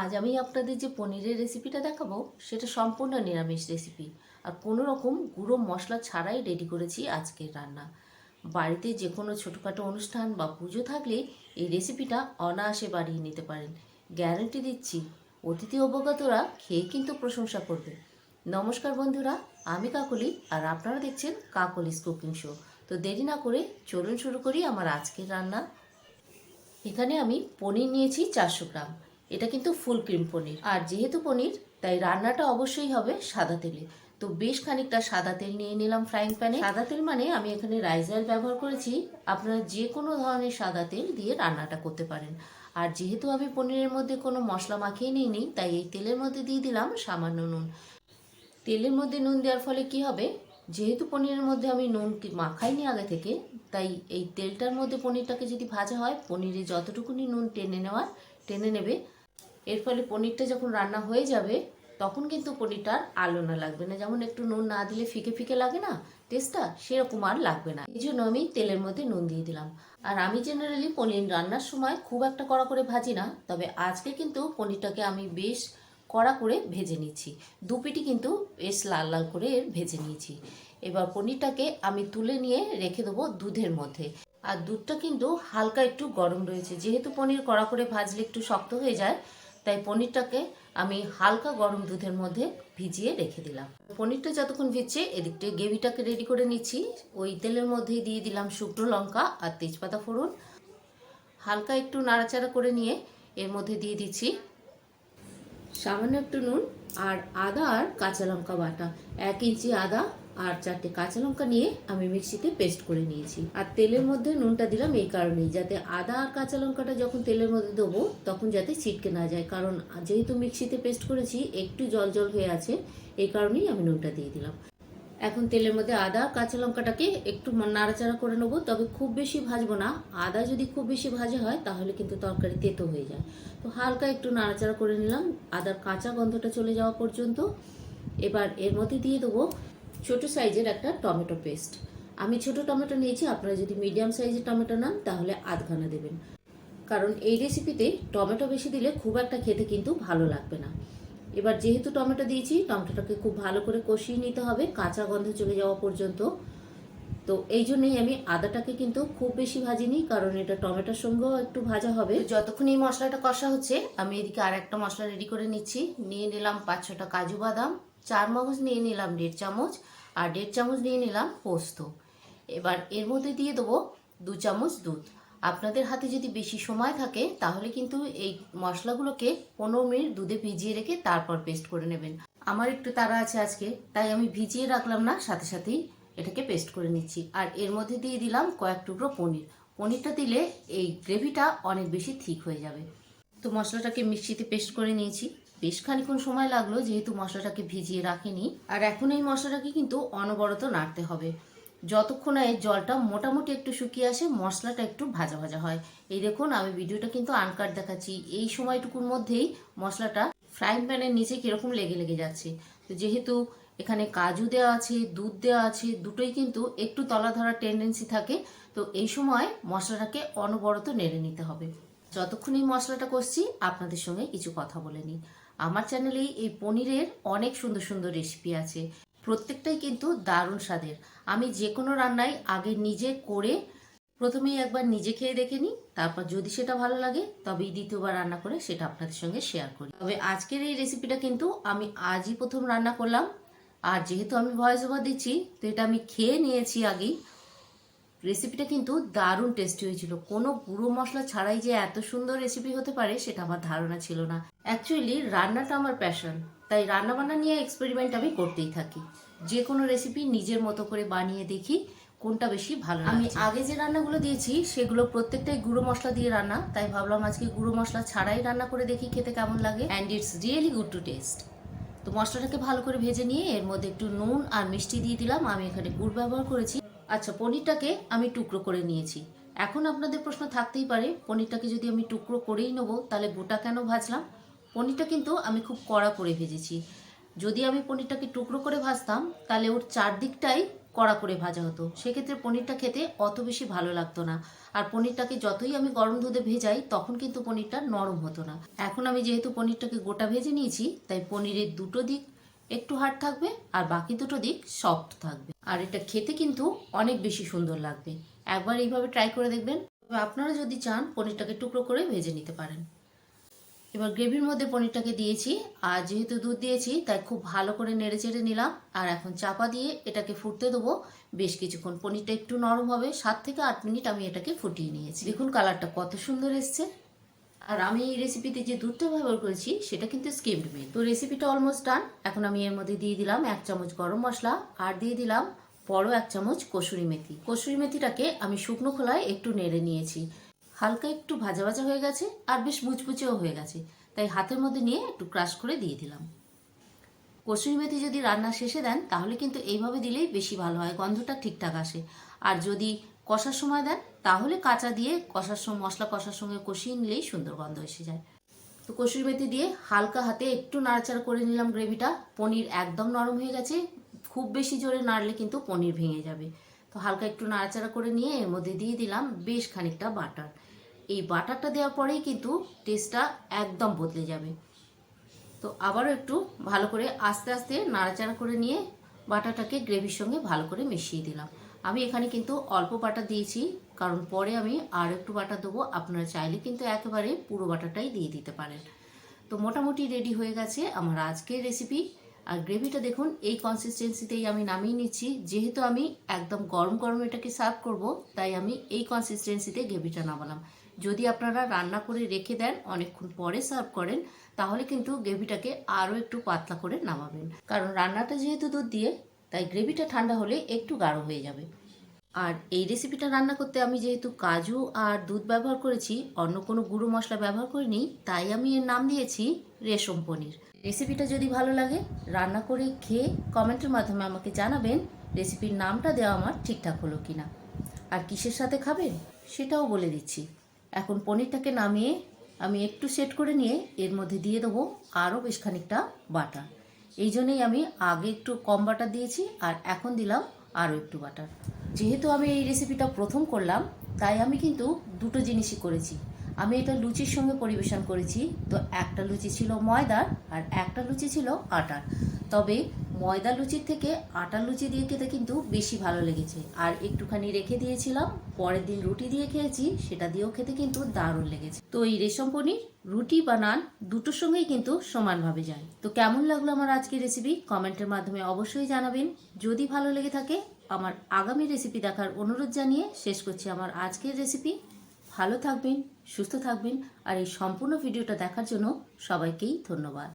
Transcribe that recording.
আজ আমি আপনাদের যে পনিরের রেসিপিটা দেখাবো, সেটা সম্পূর্ণ নিরামিষ রেসিপি আর কোনো রকম গুঁড়ো মশলা ছাড়াই রেডি করেছি আজকের রান্না। বাড়িতে যে কোনো ছোটোখাটো অনুষ্ঠান বা পুজো থাকলে এই রেসিপিটা অনায়াসে বাড়িয়ে নিতে পারেন। গ্যারান্টি দিচ্ছি, অতিথি অবগতরা খেয়ে কিন্তু প্রশংসা করবে। নমস্কার বন্ধুরা, আমি কাকলি আর আপনারা দেখছেন কাকলিস কুকিং শো। তো দেরি না করে চলুন শুরু করি আমার আজকের রান্না। এখানে আমি পনির নিয়েছি চারশো গ্রাম। এটা কিন্তু ফুল ক্রিম পনির। আর যেহেতু পনির, তাই রান্নাটা অবশ্যই হবে সাদা তেলে। তো বেশ খানিকটা সাদা তেল নিয়ে নিলাম ফ্রাইং প্যানে সাদা তেল মানে আমি এখানে রাইস অয়েল ব্যবহার করেছি। আপনারা যে কোনো ধরনের সাদা তেল দিয়ে রান্নাটা করতে পারেন। আর যেহেতু আমি পনিরের মধ্যে কোনো মশলা মাখিয়ে নিইনি, তাই এই তেলের মধ্যে দিয়ে দিলাম সামান্য নুন। তেলের মধ্যে নুন দেওয়ার ফলে কি হবে? যেহেতু পনিরের মধ্যে আমি নুন মাখাইনি আগে থেকে, তাই এই তেলটার মধ্যে পনিরটাকে যদি ভাজা হয়, পনিরে যতটুকুনি নুন টেনে নেওয়ার, টেনে নেবে এর ফলে পনিরটা যখন রান্না হয়ে যাবে, তখন কিন্তু পনিরটার আলো না লাগবে না। যেমন একটু নুন না দিলে ফিকে ফিকে লাগে না, টেস্টটা সেরকম আর লাগবে না। এই জন্য আমি তেলের মধ্যে নুন দিয়ে দিলাম। আর আমি জেনারেলি পনির রান্নার সময় খুব একটা কড়া করে ভাজি না, তবে আজকে কিন্তু পনিরটাকে আমি বেশ কড়া করে ভেজে নিচ্ছি। দু পিটি কিন্তু বেশ লাল লাল করে ভেজে নিয়েছি। এবার পনিরটাকে আমি তুলে নিয়ে রেখে দেবো দুধের মধ্যে। আর দুধটা কিন্তু হালকা একটু গরম রয়েছে। যেহেতু পনির কড়া করে ভাজলে একটু শক্ত হয়ে যায় তাই পনিরটাকে আমি হালকা গরম দুধের মধ্যে ভিজিয়ে রেখে দিলাম। পনিরটা যতক্ষণ ভিজছে এদিকটা গ্রেভিটাকে রেডি করে নিচ্ছি। ওই তেলের মধ্যেই দিয়ে দিলাম শুকনো লঙ্কা আর তেজপাতা ফোড়ন। হালকা একটু নাড়াচাড়া করে নিয়ে এর মধ্যে দিয়ে দিচ্ছি সামান্য একটু নুন আর আদা আর কাঁচা লঙ্কা বাটা। এক ইঞ্চি আদা আর চারটে কাঁচা লঙ্কা নিয়ে আমি মিক্সিতে পেস্ট করে নিয়েছি। আর তেলের মধ্যে নুনটা দিলাম এই কারণেই, যাতে আদা আর কাঁচা লঙ্কাটা যখন তেলের মধ্যে দেবো, তখন যাতে ছিটকে না যায়। কারণ যেহেতু মিক্সিতে পেস্ট করেছি, একটু জল জল হয়ে আছে, এই কারণেই আমি নুনটা দিয়ে দিলাম। এখন তেলের মধ্যে আদা কাঁচা লঙ্কাটাকে একটু নাড়াচাড়া করে নেব, তবে খুব বেশি ভাজবো না। আদা যদি খুব বেশি ভাজা হয়, তাহলে কিন্তু তরকারি তেতো হয়ে যায়। তো হালকা একটু নাড়াচাড়া করে নিলাম। আদার কাঁচা গন্ধটা চলে যাওয়া পর্যন্ত। এবার এর মধ্যে দিয়ে দেবো ছোট সাইজের একটা টমেটো পেস্ট। আমি ছোট টমেটো নিয়েছি, আপনারা যদি মিডিয়াম সাইজের টমেটো নেন, তাহলে আধখানা দেবেন। কারণ এই রেসিপিতে টমেটো বেশি দিলে খুব একটা খেতে কিন্তু ভালো লাগবে না। এবার যেহেতু টমেটো দিয়েছি, টমেটোটাকে খুব ভালো করে কষিয়ে নিতে হবে, কাঁচা গন্ধ চলে যাওয়া পর্যন্ত। তো এই জন্যই আমি আদাটাকে কিন্তু খুব বেশি ভাজিনি, কারণ এটা টমেটোর সঙ্গেও একটু ভাজা হবে। যতক্ষণ এই মশলাটা কষা হচ্ছে, আমি এদিকে আর একটা মশলা রেডি করে নিচ্ছি। নিয়ে নিলাম পাঁচ ছটা কাজু বাদাম। চার মগজ নিয়ে নিলাম দেড় চামচ আর দেড় চামচ নিয়ে নিলাম পোস্ত। এবার এর মধ্যে দিয়ে দেবো দু চামচ দুধ। আপনাদের হাতে যদি বেশি সময় থাকে, তাহলে কিন্তু এই মশলাগুলোকে পনেরো মিনিট দুধে ভিজিয়ে রেখে তারপর পেস্ট করে নেবেন। আমার একটু তাড়া আছে আজকে, তাই আমি ভিজিয়ে রাখলাম না, সাথে সাথেই এটাকে পেস্ট করে নিচ্ছি। আর এর মধ্যে দিয়ে দিলাম কয়েক টুকরো পনির। পনিরটা দিলে এই গ্রেভিটা অনেক বেশি ঠিক হয়ে যাবে। তো মশলাটাকে মিক্সিতে পেস্ট করে নিয়েছি। বেশ খানিক্ষণ সময় লাগল, যেহেতু মশলাটাকে ভিজিয়ে রাখিনি। আর এখন এই মশলাটাকে কিন্তু অনবরত নাড়তে হবে। যতক্ষণ এর জলটা মোটামুটি একটু শুকিয়ে আসে, মশলাটা একটু ভাজা ভাজা হয়। এই দেখুন, আমি ভিডিওটা কিন্তু আনকাট দেখাচ্ছি। এই সময়টুকুর মধ্যেই মশলাটা ফ্রাইং প্যানের নিচে কীরকম লেগে লেগে যাচ্ছে। তো যেহেতু এখানে কাজু দেওয়া আছে, দুধ দেওয়া আছে, দুটোই কিন্তু একটু তলা ধরার টেন্ডেন্সি থাকে, তো এই সময় মশলাটাকে অনবরত নেড়ে নিতে হবে। যতক্ষণ এই মশলাটা করছি আপনাদের সঙ্গে কিছু কথা বলে নিই। আমার চ্যানেলে এই পনিরের অনেক সুন্দর সুন্দর রেসিপি আছে। প্রত্যেকটাই কিন্তু দারুণ স্বাদের। আমি যে কোনো রান্নাই আগে নিজে করে প্রথমেই একবার নিজে খেয়ে দেখে নিই, তারপর যদি সেটা ভালো লাগে, তবেই দ্বিতীয়বার রান্না করে সেটা আপনাদের সঙ্গে শেয়ার করি। তবে আজকের এই রেসিপিটা কিন্তু আমি আজই প্রথম রান্না করলাম। আর যেহেতু আমি ভয়েস ওভার দিচ্ছি, তো এটা আমি খেয়ে নিয়েছি আগেই। রেসিপিটা কিন্তু দারুণ টেস্টি হয়েছিল। কোনো গুঁড়ো মশলা ছাড়াই যে এত সুন্দর রেসিপি হতে পারে সেটা আমার ধারণা ছিল না। অ্যাকচুয়ালি রান্নাটা আমার প্যাশন তাই রান্নাবান্না নিয়ে এক্সপেরিমেন্ট আমি করতেই থাকি। যে কোনো রেসিপি নিজের মতো করে বানিয়ে দেখি কোনটা বেশি ভালো আমি আগে যে রান্নাগুলো দিয়েছি সেগুলো প্রত্যেকটাই গুঁড়ো মশলা দিয়ে রান্না তাই ভাবলাম আজকে গুঁড়ো মশলা ছাড়াই রান্না করে দেখি খেতে কেমন লাগে। And it's really good to taste তো মশলাটাকে ভালো করে ভেজে নিয়ে এর মধ্যে একটু নুন আর মিষ্টি দিয়ে দিলাম। আমি এখানে গুড় ব্যবহার করেছি। আচ্ছা পনিরটাকে আমি টুকরো করে নিয়েছি। এখন আপনাদের প্রশ্ন থাকতেই পারে, পনিরটাকে যদি আমি টুকরো করেই নেব, তাহলে গোটা কেন ভাজলাম? পনিরটা কিন্তু আমি খুব কড়া করে ভেজেছি। যদি আমি পনিরটাকে টুকরো করে ভাজতাম, তাহলে ওর চারদিকটাই কড়া করে ভাজা হতো। সেক্ষেত্রে পনিরটা খেতে অত বেশি ভালো লাগতো না। আর পনিরটাকে যতই আমি গরম দুধে ভেজাই, তখন কিন্তু পনিরটা নরম হতো না। এখন আমি যেহেতু পনিরটাকে গোটা ভেজে নিয়েছি, তাই পনিরের দুটো দিক একটু হার্ড থাকবে আর বাকি দুটো দিক সফট থাকবে। আর এটা খেতে কিন্তু অনেক বেশি সুন্দর লাগবে। একবার এইভাবে ট্রাই করে দেখবেন। আপনারা যদি চান, পনিরটাকে টুকরো করে ভেজে নিতে পারেন। এবার গ্রেভির মধ্যে পনিরটাকে দিয়েছি। আর যেহেতু দুধ দিয়েছি, তাই খুব ভালো করে নেড়ে চেড়ে নিলাম। আর এখন চাপা দিয়ে এটাকে ফুটতে দেবো। বেশ কিছুক্ষণ। পনিরটা একটু নরম হবে। সাত থেকে আট মিনিট আমি এটাকে ফুটিয়ে নিয়েছি। দেখুন কালারটা কত সুন্দর এসছে। আর আমি এই রেসিপিতে যে দুধটা ব্যবহার করেছি, সেটা কিন্তু স্কিমড মিল্ক তো রেসিপিটা অলমোস্ট ডান এখন আমি এর মধ্যে দিয়ে দিলাম এক চামচ গরম মশলা আর দিয়ে দিলাম বড় এক চামচ কসুরি মেথি। কসুরি মেথিটাকে আমি শুকনো খোলায় একটু নেড়ে নিয়েছি। হালকা একটু ভাজা ভাজা হয়ে গেছে আর বেশ মুচমুচেও হয়ে গেছে। তাই হাতের মধ্যে নিয়ে একটু ক্রাশ করে দিয়ে দিলাম। কসুরি মেথি যদি রান্না শেষে দেন, তাহলে কিন্তু এইভাবে দিলেই বেশি ভালো হয়, গন্ধটা ঠিকঠাক আসে। আর যদি কষার সময় দেন, তাহলে কাঁচা দিয়ে কষার সময় মশলা কষার সঙ্গে কষিয়ে নিলেই সুন্দর গন্ধ এসে যায়। তো কসুরি মেথি দিয়ে হালকা হাতে একটু নাড়াচাড়া করে নিলাম গ্রেভিটা। পনির একদম নরম হয়ে গেছে, খুব বেশি জোরে নাড়লে কিন্তু পনির ভেঙে যাবে। তো হালকা একটু নাড়াচাড়া করে নিয়ে এর মধ্যে দিয়ে দিলাম বেশ খানিকটা বাটার। এই বাটারটা দেওয়ার পরেই কিন্তু টেস্টটা একদম বদলে যাবে। তো আবারও একটু ভালো করে আস্তে আস্তে নাড়াচাড়া করে নিয়ে বাটারটাকে গ্রেভির সঙ্গে ভালো করে মিশিয়ে দিলাম। আমি এখানে কিন্তু অল্প বাটা দিয়েছি, কারণ পরে আমি আর একটু বাটা দেবো। আপনারা চাইলে কিন্তু একেবারে পুরো বাটাটাই দিয়ে দিতে পারেন। তো মোটামুটি রেডি হয়ে গেছে আমার আজকের রেসিপি আর গ্রেভিটা দেখুন, এই কনসিস্টেন্সিতেই আমি নামিয়ে নিচ্ছি। যেহেতু আমি একদম গরম গরম এটাকে সার্ভ করব, তাই আমি এই কনসিস্টেন্সিতে গ্রেভিটা নামালাম। যদি আপনারা রান্না করে রেখে দেন, অনেকক্ষণ পরে সার্ভ করেন, তাহলে কিন্তু গ্রেভিটাকে আরও একটু পাতলা করে নামাবেন। কারণ রান্নাটা যেহেতু দুধ দিয়ে তাই গ্রেভিটা ঠান্ডা হলে একটু গাঢ় হয়ে যাবে। আর এই রেসিপিটা রান্না করতে আমি যেহেতু কাজু আর দুধ ব্যবহার করেছি, অন্য কোনো গুঁড়ো মশলা ব্যবহার করিনি, তাই আমি এর নাম দিয়েছি রেশম পনির। রেসিপিটা যদি ভালো লাগে, রান্না করে খেয়ে কমেন্টের মাধ্যমে আমাকে জানাবেন রেসিপির নামটা দেওয়া আমার ঠিকঠাক হলো কিনা। আর কিসের সাথে খাবেন, সেটাও বলে দিচ্ছি। এখন পনিরটাকে নামিয়ে আমি একটু সেট করে নিয়ে এর মধ্যে দিয়ে দেবো আরও বেশ খানিকটা বাটার। এই জন্যই আমি আগে একটু কম বাটার দিয়েছি আর এখন দিলাম আরও একটু বাটার। যেহেতু আমি এই রেসিপিটা প্রথম করলাম, তাই আমি কিন্তু দুটো জিনিসই করেছি। আমি এটা লুচির সঙ্গে পরিবেশন করেছি, তো একটা লুচি ছিল ময়দার আর একটা লুচি ছিল আটার। তবে ময়দা লুচির থেকে আটার লুচি দিয়ে খেতে কিন্তু বেশি ভালো লেগেছে। আর একটুখানি রেখে দিয়েছিলাম, পরের দিন রুটি দিয়ে খেয়েছি, সেটা দিয়েও খেতে কিন্তু দারুণ লেগেছে। তো এই রেশম পনির রুটি, বানান দুটোর সঙ্গেই কিন্তু সমানভাবে যায়। তো কেমন লাগল আমার আজকের রেসিপি কমেন্টের মাধ্যমে অবশ্যই জানাবেন। যদি ভালো লেগে থাকে, আমার আগামী রেসিপি দেখার অনুরোধ জানিয়ে শেষ করছি আমার আজকের রেসিপি ভালো থাকবেন, সুস্থ থাকবেন, আর এই সম্পূর্ণ ভিডিওটা দেখার জন্য সবাইকেই ধন্যবাদ।